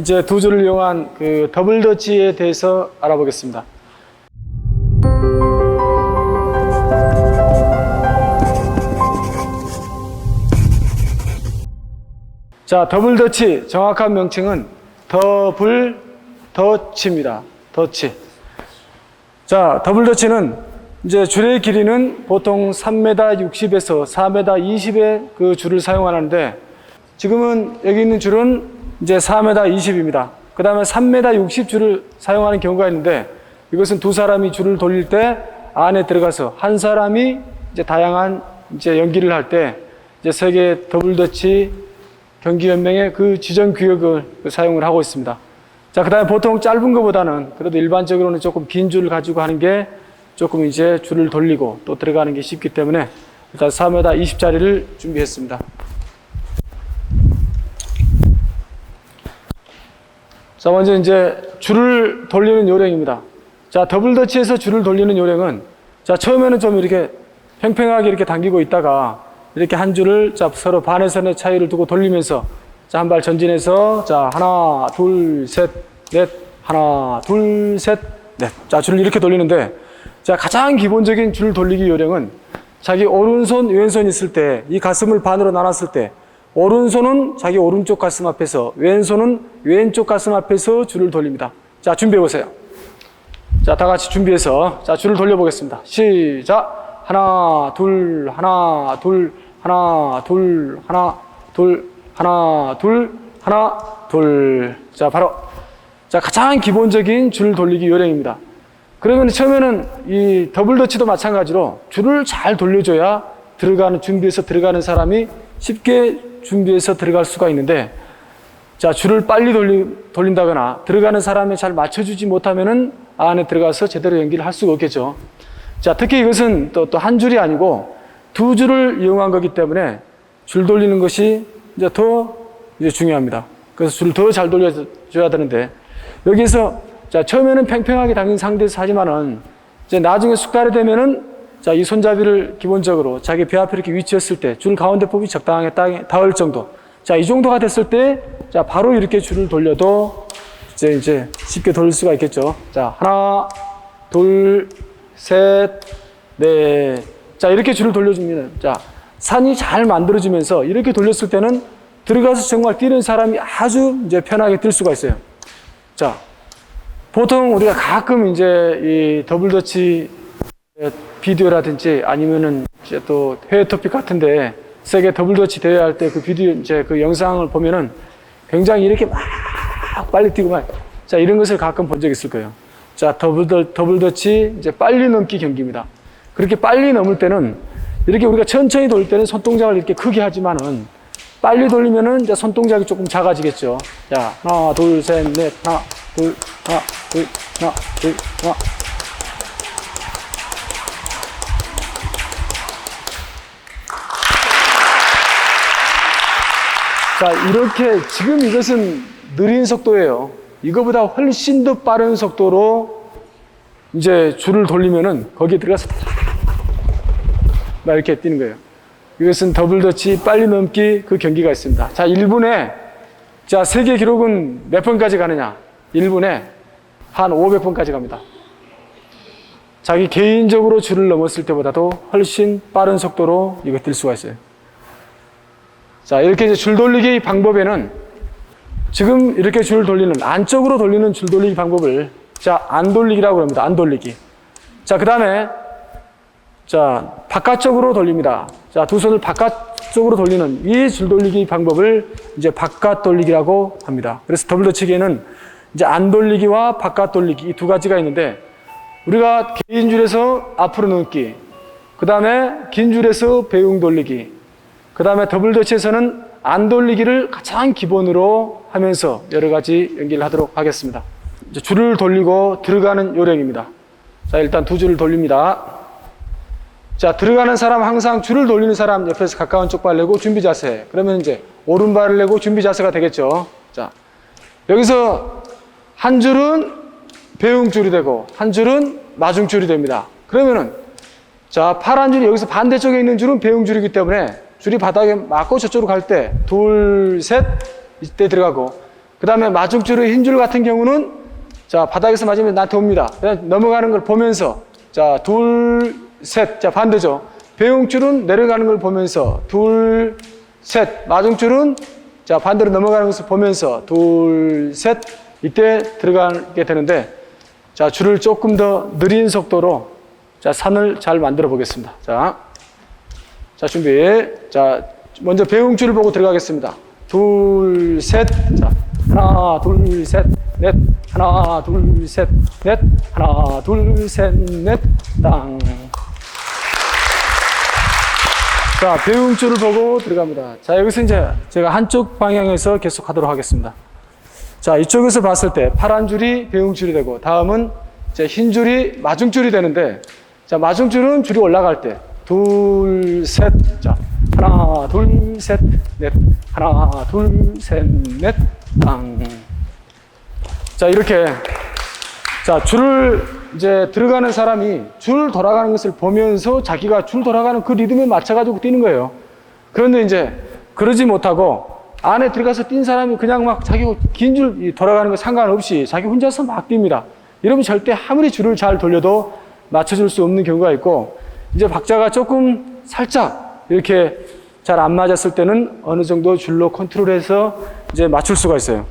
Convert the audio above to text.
이제 두 줄을 이용한 그 더블 더치에 대해서 알아보겠습니다. 자, 더블 더치 정확한 명칭은 더블 더치입니다. 더치. 자, 더블 더치는 이제 줄의 길이는 보통 3m 60에서 4m 20의 그 줄을 사용하는데 지금은 여기 있는 줄은 이제 4m 20입니다. 그 다음에 3m 60 줄을 사용하는 경우가 있는데 이것은 두 사람이 줄을 돌릴 때 안에 들어가서 한 사람이 이제 다양한 이제 연기를 할 때 이제 세계 더블 더치 경기연맹의 그 지정 규격을 사용을 하고 있습니다. 자, 그 다음에 보통 짧은 것보다는 그래도 일반적으로는 조금 긴 줄을 가지고 하는 게 조금 이제 줄을 돌리고 또 들어가는 게 쉽기 때문에 일단 3m 20짜리를 준비했습니다. 자, 먼저 이제 줄을 돌리는 요령입니다. 자, 더블 더치에서 줄을 돌리는 요령은 자, 처음에는 좀 이렇게 팽팽하게 이렇게 당기고 있다가 이렇게 한 줄을 자, 서로 반의 선의 차이를 두고 돌리면서 자, 한 발 전진해서 자, 하나, 둘, 셋, 넷, 하나, 둘, 셋, 넷. 자, 줄을 이렇게 돌리는데 자, 가장 기본적인 줄 돌리기 요령은 자기 오른손, 왼손 있을 때 이 가슴을 반으로 나눴을 때 오른손은 자기 오른쪽 가슴 앞에서 왼손은 왼쪽 가슴 앞에서 줄을 돌립니다. 자, 준비해 보세요. 자, 다 같이 준비해서 자, 줄을 돌려 보겠습니다. 시작. 하나, 둘, 하나, 둘, 하나, 둘, 하나, 둘, 하나, 둘, 하나, 둘. 자, 바로 자, 가장 기본적인 줄 돌리기 요령입니다. 그러면 처음에는 이 더블 더치도 마찬가지로 줄을 잘 돌려줘야 들어가는 준비해서 들어가는 사람이 쉽게 준비해서 들어갈 수가 있는데 자 줄을 빨리 돌리, 돌린다거나 들어가는 사람이 잘 맞춰주지 못하면은 안에 들어가서 제대로 연기를 할 수가 없겠죠. 자 특히 이것은 또 또 한 줄이 아니고 두 줄을 이용한 거기 때문에 줄 돌리는 것이 이제 더 이제 중요합니다. 그래서 줄을 더잘 돌려줘야 되는데 여기서 자 처음에는 팽팽하게 당긴 상태에서 하지만은 이제 나중에 숙달이 되면은 자 이 손잡이를 기본적으로 자기 배 앞에 이렇게 위치했을 때 줄 가운데 폭이 적당하게 땅에 닿을 정도 자 이 정도가 됐을 때 자 바로 이렇게 줄을 돌려도 이제 이제 쉽게 돌릴 수가 있겠죠. 자 하나 둘 셋 넷 자 이렇게 줄을 돌려줍니다. 자 산이 잘 만들어지면서 이렇게 돌렸을 때는 들어가서 정말 뛰는 사람이 아주 이제 편하게 뛸 수가 있어요. 자, 보통 우리가 가끔 이제 이 더블 더치 비디오라든지 아니면은 이제 또 해외 토픽 같은데 세계 더블 더치 대회 할 때 그 비디오 이제 그 영상을 보면은 굉장히 이렇게 막 빨리 뛰고 막 자, 이런 것을 가끔 본 적 있을 거예요. 자, 더블 더, 더블 더치 이제 빨리 넘기 경기입니다. 그렇게 빨리 넘을 때는 이렇게 우리가 천천히 돌 때는 손동작을 이렇게 크게 하지만은 빨리 돌리면은 이제 손동작이 조금 작아지겠죠. 자, 하나, 둘, 셋, 넷, 하나, 둘, 하나, 둘, 하나, 둘, 하나. 자, 이렇게 지금 이것은 느린 속도예요. 이거보다 훨씬 더 빠른 속도로 이제 줄을 돌리면은 거기에 들어가서 막 이렇게 뛰는 거예요. 이것은 더블 더치 빨리 넘기 그 경기가 있습니다. 자, 1분에 자, 세계 기록은 몇 번까지 가느냐? 1분에 한 500번까지 갑니다. 자기 개인적으로 줄을 넘었을 때보다도 훨씬 빠른 속도로 이거 뛸 수가 있어요. 자, 이렇게 이제 줄 돌리기 방법에는 지금 이렇게 줄 돌리는 안쪽으로 돌리는 줄 돌리기 방법을 자, 안 돌리기라고 합니다. 안 돌리기. 자, 그 다음에 자, 바깥쪽으로 돌립니다. 자, 두 손을 바깥쪽으로 돌리는 이 줄 돌리기 방법을 이제 바깥 돌리기라고 합니다. 그래서 더블 더치기에는 이제 안 돌리기와 바깥 돌리기 이 두 가지가 있는데 우리가 긴 줄에서 앞으로 넘기, 그 다음에 긴 줄에서 배웅 돌리기, 그 다음에 더블 더치에서는 안 돌리기를 가장 기본으로 하면서 여러 가지 연기를 하도록 하겠습니다. 이제 줄을 돌리고 들어가는 요령입니다. 자, 일단 두 줄을 돌립니다. 자, 들어가는 사람 항상 줄을 돌리는 사람 옆에서 가까운 쪽 발 내고 준비 자세. 그러면 이제 오른발을 내고 준비 자세가 되겠죠. 자, 여기서 한 줄은 배웅줄이 되고 한 줄은 마중줄이 됩니다. 그러면은 자, 파란 줄이 여기서 반대쪽에 있는 줄은 배웅줄이기 때문에 줄이 바닥에 맞고 저쪽으로 갈 때 둘, 셋 이때 들어가고 그 다음에 마중줄의 흰 줄 같은 경우는 자, 바닥에서 맞으면 나한테 옵니다. 그냥 넘어가는 걸 보면서 자, 둘, 셋. 자, 반대죠. 배용줄은 내려가는 걸 보면서 둘, 셋. 마중줄은 자, 반대로 넘어가는 것을 보면서 둘, 셋. 이때 들어가게 되는데 자, 줄을 조금 더 느린 속도로 자, 산을 잘 만들어 보겠습니다. 자, 자, 준비. 자, 먼저 배웅줄을 보고 들어가겠습니다. 둘, 셋. 자, 하나, 둘, 셋, 넷. 하나, 둘, 셋, 넷. 하나, 둘, 셋, 넷. 땅. 자, 배웅줄을 보고 들어갑니다. 자, 여기서 이제 제가 한쪽 방향에서 계속 하도록 하겠습니다. 자, 이쪽에서 봤을 때 파란 줄이 배웅줄이 되고 다음은 이제 흰 줄이 마중줄이 되는데 자, 마중줄은 줄이 올라갈 때 둘, 셋, 자, 하나, 둘, 셋, 넷, 하나, 둘, 셋, 넷, 땅. 자, 이렇게 자, 줄을 이제 들어가는 사람이 줄 돌아가는 것을 보면서 자기가 줄 돌아가는 그 리듬에 맞춰가지고 뛰는 거예요. 그런데 이제 그러지 못하고 안에 들어가서 뛴 사람이 그냥 막 자기 긴 줄 돌아가는 거 상관없이 자기 혼자서 막 뜁니다. 이러면 절대 아무리 줄을 잘 돌려도 맞춰줄 수 없는 경우가 있고 이제 박자가 조금 살짝 이렇게 잘 안 맞았을 때는 어느 정도 줄로 컨트롤해서 이제 맞출 수가 있어요.